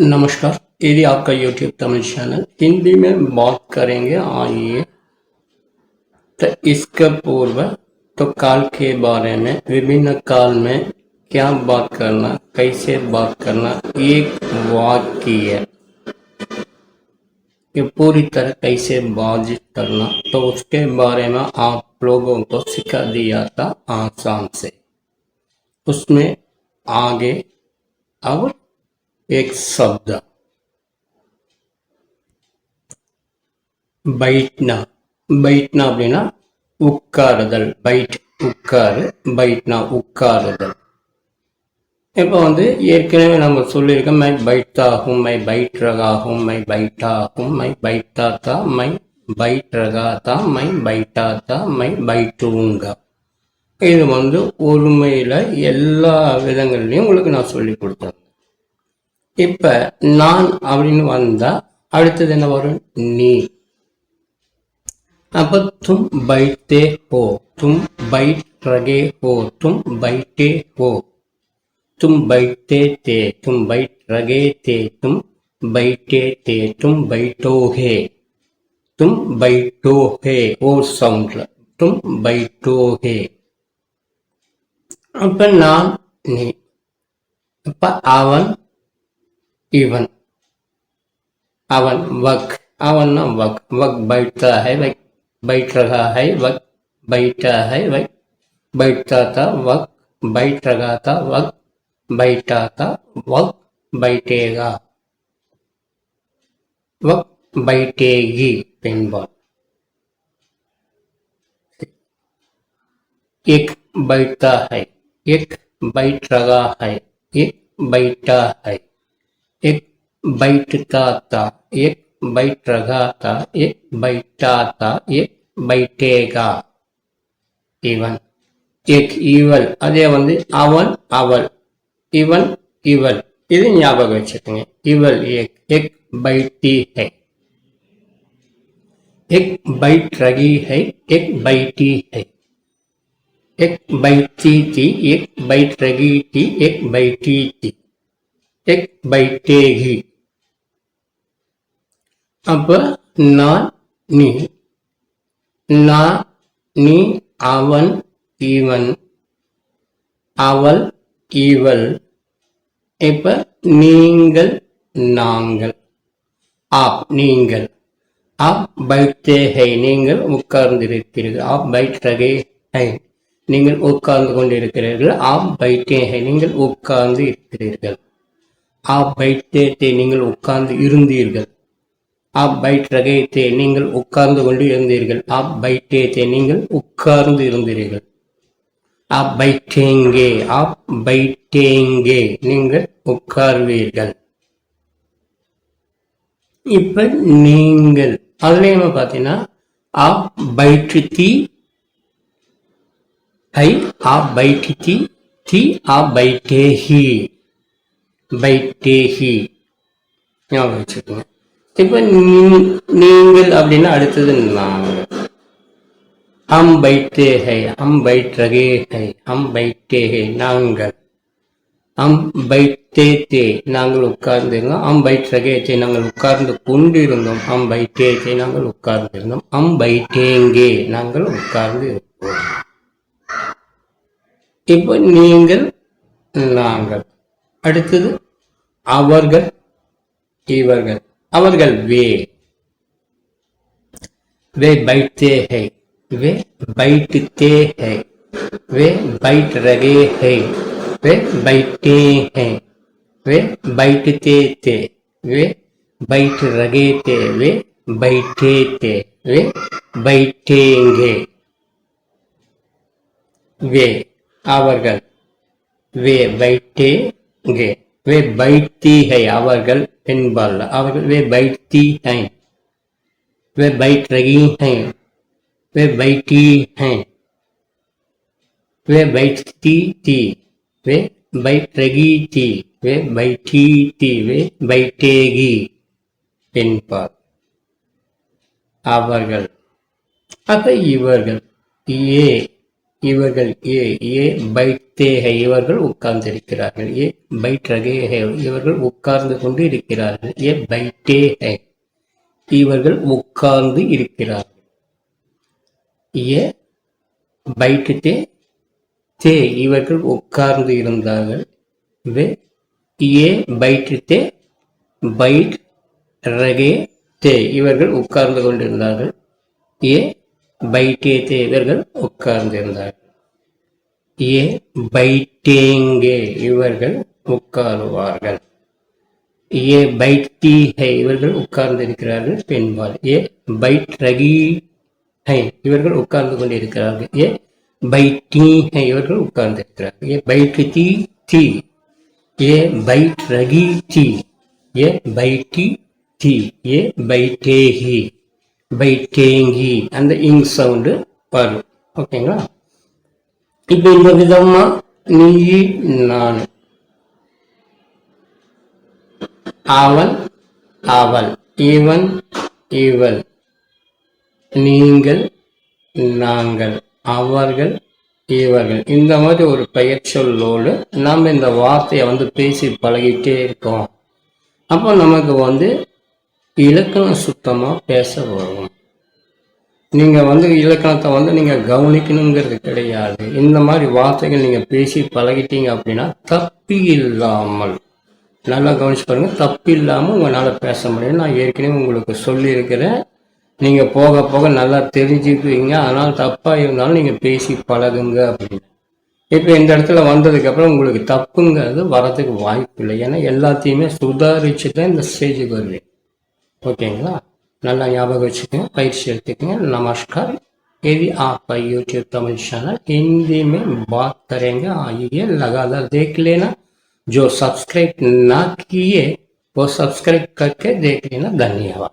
नमस्कार यदि आपका YouTube तमिल चैनल हिंदी में बात करेंगे आइए। तो इसका पूर्व तो काल के बारे में, विभिन्न काल में क्या बात करना, कैसे बात करना, एक वाक्य ये पूरी तरह कैसे बात करना तो उसके बारे में आप लोगों को सिखा दिया था आसान से। उसमें आगे, अब एक शब्द பைட்னா பைட்னா அப்படின்னா உட்காருதல் பைட் உட்காரு பைட்னா உட்காருதல் இப்போ வந்து ஏற்கனவே நம்ம சொல்லியிருக்கோம் மை பைட்டாகும் மை பைட் ரகாகும் மை பைட்டாகும் மை பைட்டாத்தா மை பைட் ரகாத்தா மை பைட்டாத்தா மை பைட்டூங்கா இது வந்து ஒருமையில் எல்லா விதங்கள்லையும் உங்களுக்கு நான் சொல்லி கொடுத்தேன் இப்போ நான் அப்படின்னு வந்தா அடுத்தது என்ன வரும் நீ अब तुम बैठते हो तुम बैठ रहे हो तुम बैठे हो तुम बैठते थे तुम बैठ रहे थे तुम बैठे थे तुम बैठोगे तुम बैठोगे और साउंड तुम बैठोगे அப்ப நான் நீ அப்ப அவன் इवन अवन वक अवन ना वक वक बैठता है वक बैठ रहा है वक बैठा है वक बैठता था वक बैठ रहा था वक बैठा था वक बैठेगा वक बैठेगी पेनबॉल एक बैठता है एक बैठ रहा है एक बैठा है एक बैठता था एक बैठ रहा था एक बैठा था एक बैठेगा இவன் எக் ஈவல் அதே வந்து அவன் அவள் இவன் இவள் இது ஞாபகம் வச்சுக்கோங்க இவள் எக் எக் பைட்டி है एक बैठ रही है एक बैठी है एक बैठी थी एक बैठ रही थी एक बैठी थी டெக் பை டேகி அப்போ நான் நீ நான் நீ அவன் இவன் அவள் இவள் இப்ப நீங்கள் நாங்கள் ஆப் நீங்கள் ஆப் பைட்டே ஹை நீங்கள் உட்கார்ந்திருக்கிறீர்கள் ஆப் பைட் ஹை நீங்கள் உட்கார்ந்து கொண்டிருக்கிறீர்கள் ஆப் பைட்டே நீங்கள் உட்கார்ந்து இருக்கிறீர்கள் ஆப் நீங்கள் உட்கார்ந்து இருந்தீர்கள். ஆப் பைட் நீங்கள் உட்கார்ந்து கொண்டு இருந்தீர்கள். ஆப் பைட்டே நீங்கள் உட்கார்ந்து இருந்தீர்கள். ஆப் பைட்டேங்கே ஆப் நீங்கள் உட்கார்வீர்கள். இப்ப நீங்கள் அதுலயுமே பார்த்தீங்கன்னா ஆப் தீ ஐ ஆப் தீ தி தி பை டேஹி ஞாபகம் வச்சுக்கோங்க. இப்போ நீங்கள் அப்படின்னா அடுத்தது நாங்கள் ஹம் பைட்டே ஹை ஹம் பைட் ரகே ஹை ஹம் பைட்டே ஹை நாங்கள். ஹம் பைட்டே தே நாங்கள் உட்கார்ந்து இருந்தோம் ஹம் பைட் ரகே தே நாங்கள் உட்கார்ந்து கொண்டிருந்தோம். ஹம் பைட்டே தே நாங்கள் உட்கார்ந்து இருந்தோம் ஹம் பைட்டேங்கே நாங்கள் உட்கார்ந்து இருப்போம் இப்போ நீங்கள் நாங்கள். அடுத்தது அவர்கள் இவர்கள் அவர்கள் வே वे बैठते हैं वे बैठते हैं वे बैठ रहे हैं वे बैठे हैं वे बैठते थे वे बैठ रहे थे वे बैठे थे वे बैठेंगे वे அவர்கள் वे बैठेंगे वे बैठती है அவர்கள் பெண்பால் அவர்கள் वे बैठती हैं वे बैठ रही हैं वे बैठी हैं वे बैठती थी वे बैठ रही थी वे बैठी थी वे बैठेगी பெண்பால் அவர்கள் அப்ப இவர்கள் ஏ இவர்கள் ஏ ஏ பைட் ஹை இவர்கள் உட்கார்ந்திருக்கிறார்கள். ஏ பைட் ரகே ஹை இவர்கள் உட்கார்ந்து கொண்டு இருக்கிறார்கள் ஏ பைட்டே ஹை இவர்கள் உட்கார்ந்து இருக்கிறார்கள். ஏ பைட்டு தே இவர்கள் உட்கார்ந்து இருந்தார்கள். வே ஏ பைட்டே பைட் ரகே தே இவர்கள் உட்கார்ந்து கொண்டிருந்தார்கள். ஏ பைட்டே தே இவர்கள் உட்கார்ந்திருந்தார்கள் ஏ பைட்டேங்கே இவர்கள் உட்காருவார்கள்? ஏ பைட்டி ஹை இவர்கள் உட்கார்ந்திருக்கிறார்கள் பெண்பால் ஏ பைட் ரகி ஹை இவர்கள் உட்கார்ந்து கொண்டிருக்கிறார்கள்? ஏ பைட்டி ஹை இவர்கள் உட்கார்ந்து இருக்கிறார்கள் ஏ பைட் தி தி ஏ பைட் ரகி தி ஏ பைட்டி தி ஏ பை தேங்கி அந்த இங் சவுண்டு வரும். ஓகேங்களா இப்போ இந்த விதமா நீ நான். அவன் அவள். இவன் இவள். நீங்கள் நாங்கள். அவர்கள் இவர்கள். இந்த மாதிரி ஒரு பெயர் சொல்லோடு நாம் இந்த வார்த்தையை வந்து பேசி பழகிட்டே இருக்கோம். அப்போ நமக்கு வந்து இலக்கணம் சுத்தமாக பேச வரும். நீங்கள் வந்து இலக்கணத்தை வந்து நீங்கள் கவனிக்கணுங்கிறது கிடையாது. இந்த மாதிரி வார்த்தைகள் நீங்கள் பேசி பழகிட்டீங்க அப்படின்னா தப்பி இல்லாமல் நல்லா கவனிச்சு பாருங்கள் தப்பு இல்லாமல் உங்களால் பேச முடியும். நான் ஏற்கனவே உங்களுக்கு சொல்லியிருக்கிறேன். நீங்கள் போக போக நல்லா தெரிஞ்சுக்குவீங்க. அதனால் தப்பாக இருந்தாலும் நீங்கள் பேசி பழகுங்க அப்படின்னு. இப்போ இந்த இடத்துல வந்ததுக்கப்புறம் உங்களுக்கு தப்புங்கிறது வரதுக்கு வாய்ப்பு இல்லை. ஏன்னா எல்லாத்தையுமே சுதாரிச்சு தான் இந்த ஸ்டேஜுக்கு வருவேன் ஓகேங்களா நல்லா ஞாபகம் வச்சுக்கோங்க பயிற்சி எடுத்துக்கோங்க நமஸ்கார் यदि आपका यूट्यूब तमिल चैनल हिंदी में बात करेंगे आइए लगातार देख लेना जो सब्सक्राइब ना किए वो सब्सक्राइब करके देख लेना धन्यवाद